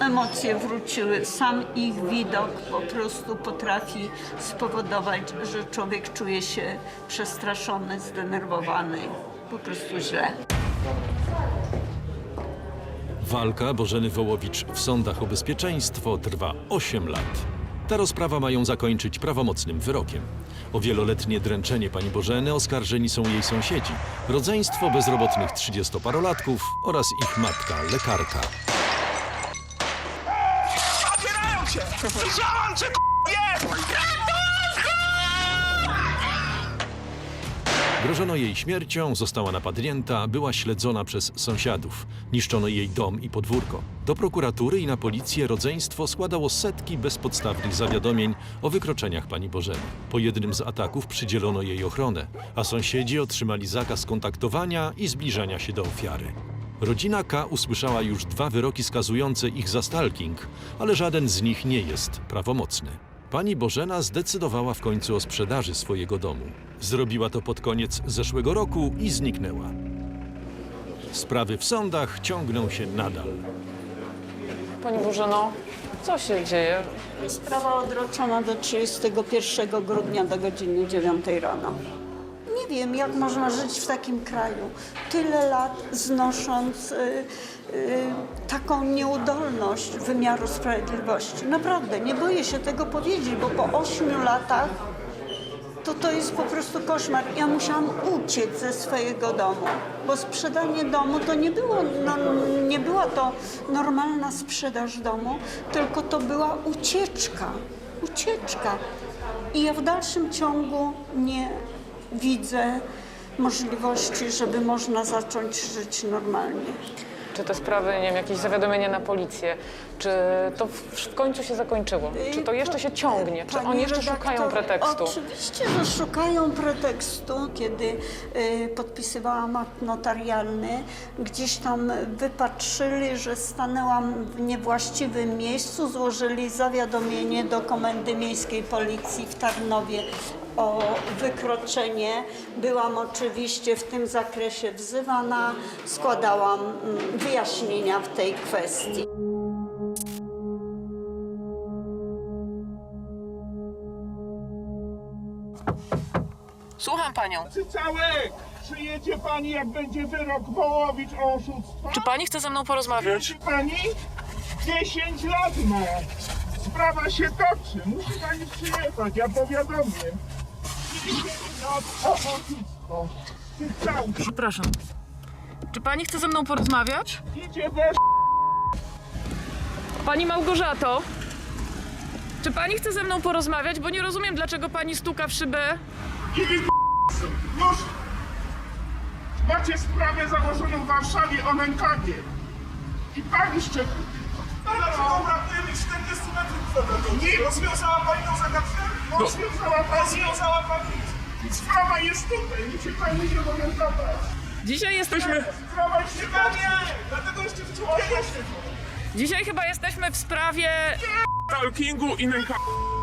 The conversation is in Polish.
Emocje wróciły. Sam ich widok po prostu potrafi spowodować, że człowiek czuje się przestraszony, zdenerwowany, po prostu źle. Walka Bożeny Wołowicz w sądach o bezpieczeństwo trwa 8 lat. Ta rozprawa mają zakończyć prawomocnym wyrokiem. O wieloletnie dręczenie pani Bożeny oskarżeni są jej sąsiedzi, rodzeństwo bezrobotnych 30-parolatków oraz ich matka, lekarka. Zabierają cię! Słyszałam cię, k***ie! Grożono jej śmiercią, została napadnięta, była śledzona przez sąsiadów. Niszczono jej dom i podwórko. Do prokuratury i na policję rodzeństwo składało setki bezpodstawnych zawiadomień o wykroczeniach pani Bożeny. Po jednym z ataków przydzielono jej ochronę, a sąsiedzi otrzymali zakaz kontaktowania i zbliżania się do ofiary. Rodzina K usłyszała już dwa wyroki skazujące ich za stalking, ale żaden z nich nie jest prawomocny. Pani Bożena zdecydowała w końcu o sprzedaży swojego domu. Zrobiła to pod koniec zeszłego roku i zniknęła. Sprawy w sądach ciągną się nadal. Pani Bożeno, co się dzieje? Sprawa odroczona do 31 grudnia do godziny 9 rano. Wiem, jak można żyć w takim kraju. Tyle lat znosząc y, y, taką nieudolność wymiaru sprawiedliwości. Naprawdę, nie boję się tego powiedzieć, bo po ośmiu latach to to jest po prostu koszmar. Ja musiałam uciec ze swojego domu, bo sprzedanie domu to nie było, no, nie była to normalna sprzedaż domu, tylko to była ucieczka. Ucieczka. I ja w dalszym ciągu nie widzę możliwości, żeby można zacząć żyć normalnie. Czy te sprawy, nie wiem, jakieś zawiadomienia na policję, czy to w, w końcu się zakończyło? Czy to jeszcze się ciągnie? Czy Pani oni jeszcze redaktor, szukają pretekstu? Oczywiście, że szukają pretekstu. Kiedy y, podpisywałam akt notarialny, gdzieś tam wypatrzyli, że stanęłam w niewłaściwym miejscu, złożyli zawiadomienie do Komendy Miejskiej Policji w Tarnowie o wykroczenie. Byłam oczywiście w tym zakresie wzywana, składałam mm, wyjaśnienia w tej kwestii. Słucham panią. Całek! Przyjedzie pani, jak będzie wyrok Wołowicz o oszustwo? Czy pani chce ze mną porozmawiać? Przyjedzie pani? 10 lat ma. Sprawa się toczy. Musi pani przyjechać, ja powiadomię. Przepraszam. Czy pani chce ze mną porozmawiać? idzie we Pani Małgorzato? Czy pani chce ze mną porozmawiać? Bo nie rozumiem, dlaczego pani stuka w szybę. Idzie Już! Macie sprawę założoną w Warszawie o nękanie. I pani szczególnie. Dlaczego brakuje mi 40 metrów kwadratowych? Nie rozwiązała pani tą zagadkę? Rozwiązała pani. Rozwiązała pani. Sprawa jest tutaj, musi pani się orientować. Dzisiaj jesteśmy... Sprawa jest tutaj. Dlatego jeszcze wczoraj Dzisiaj chyba jesteśmy w sprawie... stalkingu i nękania.